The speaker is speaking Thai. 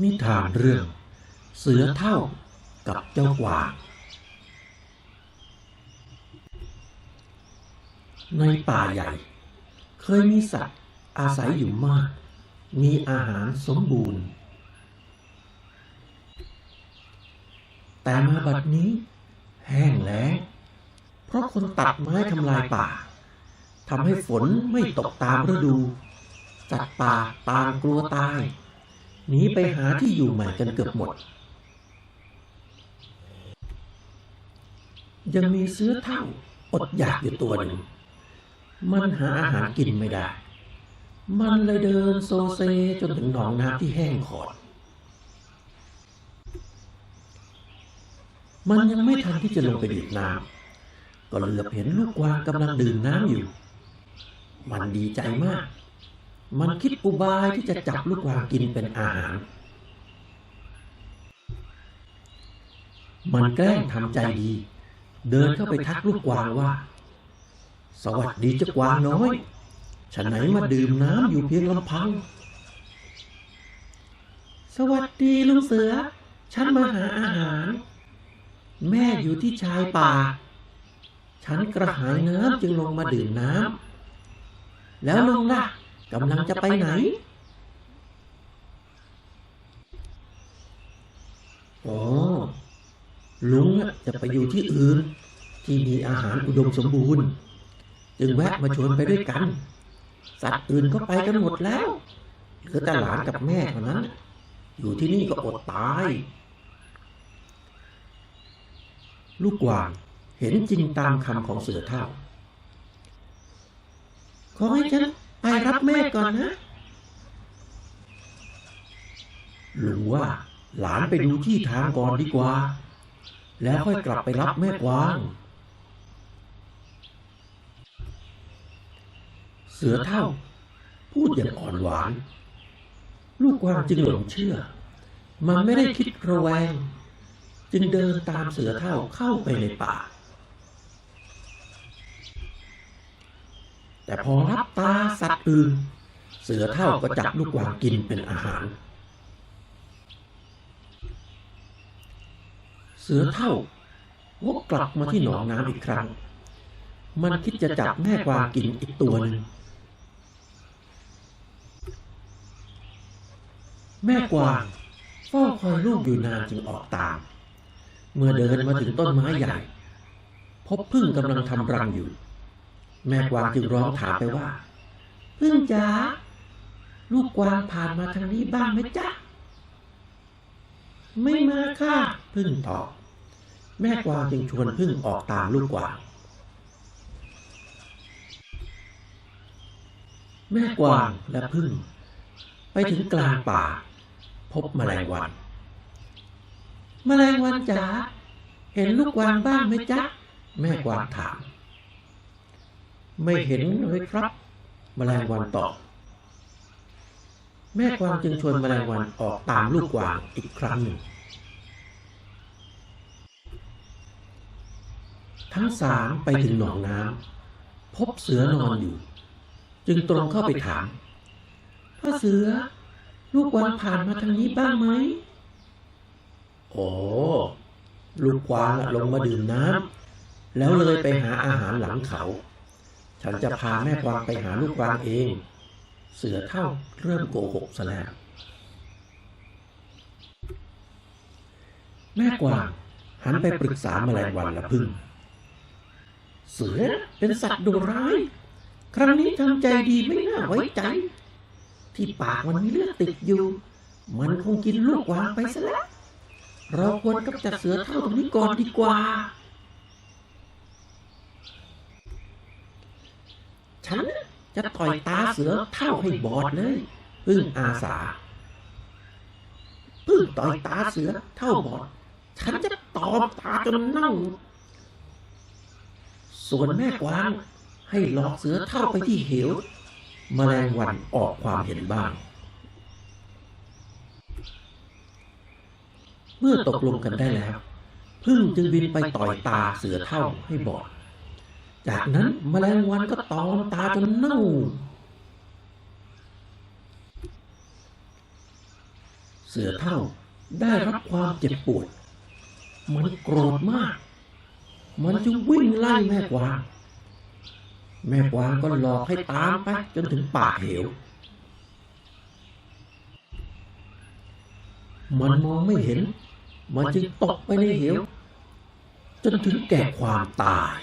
นิทานเรื่อง เสือเท่ากับเจ้ากวาง ในป่าใหญ่ เคยมีสัตว์อาศัยอยู่มาก มีอาหารสมบูรณ์ แต่มาบัดนี้ แห้งแล้ง เพราะคนตัดไม้ทำลายป่าทำให้ฝนไม่ตกตามฤดูสัตว์ป่าต่างกลัวตาย หนีไปหาที่อยู่ใหม่กันเกือบหมด ยังมีเสื้อเท่าอดอยากอยู่ตัวหนึ่ง มันหาอาหารกินไม่ได้ มันเลยเดินโซเซจนถึงหนองน้ำที่แห้งขอด มันยังไม่ทันที่จะลงไปดื่มน้ำก็เหลือบเห็นลูกกวางกำลังดื่มน้ำอยู่ มันดีใจมาก มันคิดอุบายที่จะจับลูกกวางกินเป็นอาหาร มันแกล้งทำใจดี เดินเข้าไปทักลูกกวางว่า สวัสดีเจ้ากวางน้อย ฉันไหนมาดื่มน้ำอยู่เพียงลำพัง สวัสดีลุงเสือ ฉันมาหาอาหาร แม่อยู่ที่ชายป่า ฉันกระหายน้ำจึงลงมาดื่มน้ำแล้วลุงล่ะ กำลังจะไปไหน อ๋อ ลุงจะไปอยู่ที่อื่น ที่มีอาหารอุดมสมบูรณ์ จึงแวะมาชวนไปด้วยกัน สัตว์อื่นก็ไปกันหมดแล้ว เหลือแต่หลานกับแม่เท่านั้น อยู่ที่นี่ก็อดตาย ลูกกวางเห็นจริงตามคำของเสือเท่าขอให้ฉัน ไปรับแม่ก่อนนะลุงว่า หลานไปดูที่ทางก่อนดีกว่า แล้วค่อยกลับไปรับแม่กวาง เสือเท่า พูดอย่างอ่อนหวาน ลูกกวางจึงหลงเชื่อ มันไม่ได้คิดระแวง จึงเดินตามเสือเท่าเข้าไปในป่า แต่พอรับตาสัตว์อื่น เสือเท่าก็จับลูกกวางกินเป็นอาหาร เสือเท่าวกกลับมาที่หนองน้ำอีกครั้ง มันคิดจะจับแม่กวางกินอีกตัวหนึ่งแม่กวางเฝ้าคอยลูกอยู่นานจึงออกตาม เมื่อเดินมาถึงต้นไม้ใหญ่ พบพึ่งกำลังทำรังอยู่ แม่กวางจึงร้องถามไปว่าพึ่งจ๋าลูกกวางผ่านมาทางนี้บ้างไหมจ๊ะไม่มาค่ะพึ่งตอบแม่กวางจึงชวนพึ่งออกตามลูกกวาง แม่กวางและพึ่ง ไปถึงกลางป่า พบแมลงวันแมลงวันจ๋าเห็นลูกกวางบ้างไหมจ๊ะ แม่กวางถาม ไม่เห็นเลยครับแมลงวันตอบแม่กวางจึงชวนแมลงวันออกตามลูกกวางอีกครั้งหนึ่ง ทั้งสามไปถึงหนองน้ำพบเสือนอนอยู่ จึงตรงเข้าไปถามพ่อเสือ ลูกกวางผ่านมาทางนี้บ้างไหมโอ้ลูกกวางอะลงมาดื่มน้ำแล้วเลยไปหาอาหารหลังเขา ฉันจะพาแม่กวางไปหาลูกกวางเอง เสือเท่าเริ่มโกหกซะแล้ว แม่กวางหันไปปรึกษาแมลงวันและพึ่ง เสือเป็นสัตว์ดุร้าย ครั้งนี้ทำใจดีไม่น่าไว้ใจ ที่ปากมันมีเลือดติดอยู่ มันคงกินลูกกวางไปซะแล้ว เราควรกำจัดเสือเท่าตรงนี้ก่อนดีกว่า ฉัน จะต่อยตาเสือเท่าให้บอดเลยพึ่งอาสาพึ่งต่อยตาเสือเท่าบอด ฉันจะตอมตาจนเน่า ส่วนแม่กวางให้หลอกเสือเท่าไปที่เหวแมลงวันออกความเห็นบ้าง เมื่อตกลงกันได้แล้ว พึ่งจึงบินไปต่อยตาเสือเท่าให้บอด จากนั้นแมลงวันก็ตอมตาจนเน่า เสือเท่าได้รับความเจ็บปวด มันโกรธมาก มันจึงวิ่งไล่แม่กวาง แม่กวางก็หลอกให้ตามไปจนถึงปากเหว มันมองไม่เห็น มันจึงตกไปในเหว จนถึงแก่ความตาย